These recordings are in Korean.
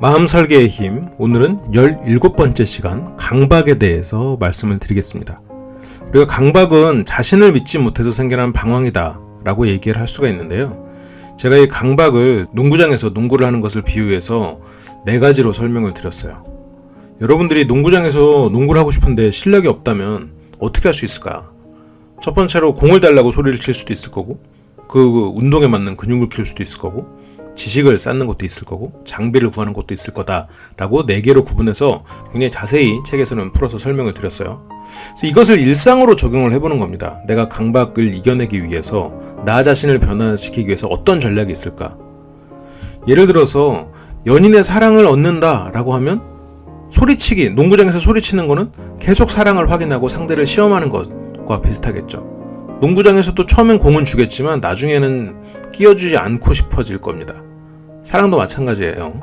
마음 설계의 힘, 오늘은 17번째 시간 강박에 대해서 말씀을 드리겠습니다. 우리가 강박은 자신을 믿지 못해서 생겨난 방황이다 라고 얘기를 할 수가 있는데요. 제가 이 강박을 농구장에서 농구를 하는 것을 비유해서 네 가지로 설명을 드렸어요. 여러분들이 농구장에서 농구를 하고 싶은데 실력이 없다면 어떻게 할 수 있을까? 첫 번째로 공을 달라고 소리를 칠 수도 있을 거고, 그 운동에 맞는 근육을 키울 수도 있을 거고, 지식을 쌓는 것도 있을 거고 장비를 구하는 것도 있을 거다라고 네 개로 구분해서 굉장히 자세히 책에서는 풀어서 설명을 드렸어요. 이것을 일상으로 적용을 해보는 겁니다. 내가 강박을 이겨내기 위해서 나 자신을 변화시키기 위해서 어떤 전략이 있을까? 예를 들어서 연인의 사랑을 얻는다라고 하면 소리치기, 농구장에서 소리치는 거는 계속 사랑을 확인하고 상대를 시험하는 것과 비슷하겠죠. 농구장에서도 처음엔 공은 주겠지만 나중에는 끼워주지 않고 싶어질 겁니다. 사랑도 마찬가지예요.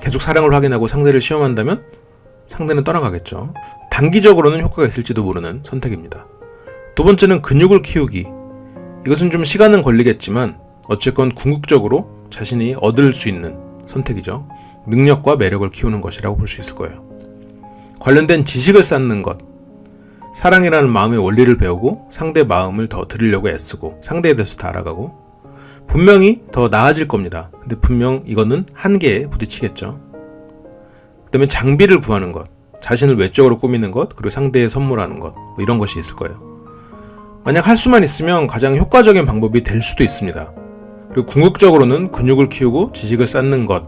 계속 사랑을 확인하고 상대를 시험한다면 상대는 떠나가겠죠. 단기적으로는 효과가 있을지도 모르는 선택입니다. 두 번째는 근육을 키우기. 이것은 좀 시간은 걸리겠지만 어쨌건 궁극적으로 자신이 얻을 수 있는 선택이죠. 능력과 매력을 키우는 것이라고 볼 수 있을 거예요. 관련된 지식을 쌓는 것. 사랑이라는 마음의 원리를 배우고 상대 마음을 더 들으려고 애쓰고 상대에 대해서 다 알아가고 분명히 더 나아질 겁니다. 근데 분명 이거는 한계에 부딪히겠죠. 그 다음에 장비를 구하는 것, 자신을 외적으로 꾸미는 것, 그리고 상대에 선물하는 것, 뭐 이런 것이 있을 거예요. 만약 할 수만 있으면 가장 효과적인 방법이 될 수도 있습니다. 그리고 궁극적으로는 근육을 키우고 지식을 쌓는 것,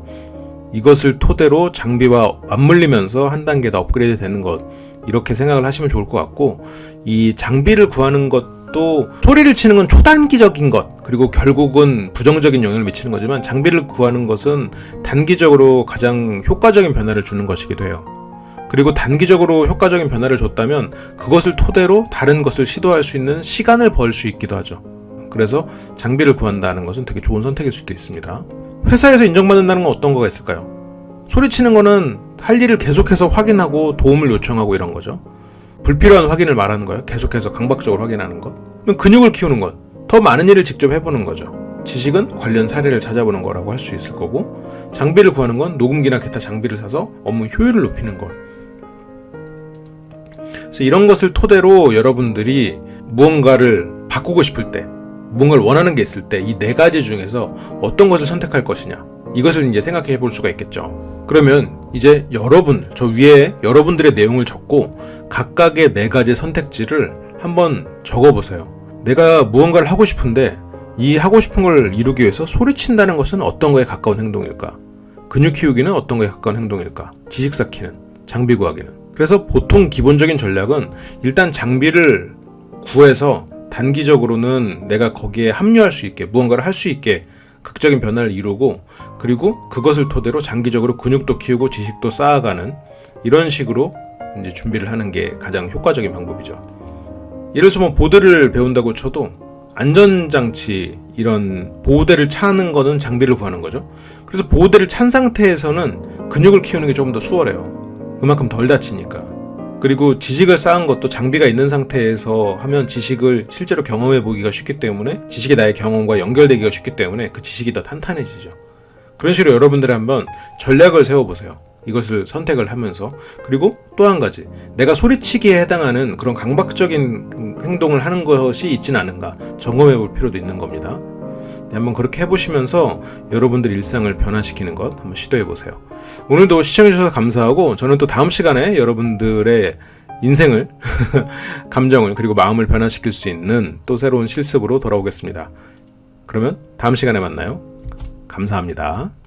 이것을 토대로 장비와 맞물리면서 한 단계 더 업그레이드 되는 것, 이렇게 생각을 하시면 좋을 것 같고 이 장비를 구하는 것 도 소리를 치는 건 초단기적인 것 그리고 결국은 부정적인 영향을 미치는 거지만 장비를 구하는 것은 단기적으로 가장 효과적인 변화를 주는 것이기도 해요. 그리고 단기적으로 효과적인 변화를 줬다면 그것을 토대로 다른 것을 시도할 수 있는 시간을 벌 수 있기도 하죠. 그래서 장비를 구한다는 것은 되게 좋은 선택일 수도 있습니다. 회사에서 인정받는다는 건 어떤 거가 있을까요? 소리치는 거는 할 일을 계속해서 확인하고 도움을 요청하고 이런 거죠. 불필요한 확인을 말하는 거예요. 계속해서 강박적으로 확인하는 것. 근육을 키우는 것. 더 많은 일을 직접 해보는 거죠. 지식은 관련 사례를 찾아보는 거라고 할 수 있을 거고, 장비를 구하는 건 녹음기나 기타 장비를 사서 업무 효율을 높이는 것. 그래서 이런 것을 토대로 여러분들이 무언가를 바꾸고 싶을 때, 무언가를 원하는 게 있을 때 이 네 가지 중에서 어떤 것을 선택할 것이냐. 이것을 이제 생각해 볼 수가 있겠죠. 그러면 이제 여러분, 저 위에 여러분들의 내용을 적고 각각의 네 가지 선택지를 한번 적어 보세요. 내가 무언가를 하고 싶은데 이 하고 싶은 걸 이루기 위해서 소리친다는 것은 어떤 거에 가까운 행동일까? 근육 키우기는 어떤 거에 가까운 행동일까? 지식 쌓기는, 장비 구하기는. 그래서 보통 기본적인 전략은 일단 장비를 구해서 단기적으로는 내가 거기에 합류할 수 있게 무언가를 할 수 있게 극적인 변화를 이루고 그리고 그것을 토대로 장기적으로 근육도 키우고 지식도 쌓아가는 이런 식으로 이제 준비를 하는 게 가장 효과적인 방법이죠. 예를 들어서 뭐 보드를 배운다고 쳐도 안전장치 이런 보호대를 차는 거는 장비를 구하는 거죠. 그래서 보호대를 찬 상태에서는 근육을 키우는 게 조금 더 수월해요. 그만큼 덜 다치니까. 그리고 지식을 쌓은 것도 장비가 있는 상태에서 하면 지식을 실제로 경험해 보기가 쉽기 때문에 지식이 나의 경험과 연결되기가 쉽기 때문에 그 지식이 더 탄탄해지죠. 그런 식으로 여러분들이 한번 전략을 세워보세요. 이것을 선택을 하면서 그리고 또 한 가지 내가 소리치기에 해당하는 그런 강박적인 행동을 하는 것이 있진 않은가 점검해 볼 필요도 있는 겁니다. 네, 한번 그렇게 해보시면서 여러분들 일상을 변화시키는 것 한번 시도해 보세요. 오늘도 시청해주셔서 감사하고 저는 또 다음 시간에 여러분들의 인생을 감정을 그리고 마음을 변화시킬 수 있는 또 새로운 실습으로 돌아오겠습니다. 그러면 다음 시간에 만나요. 감사합니다.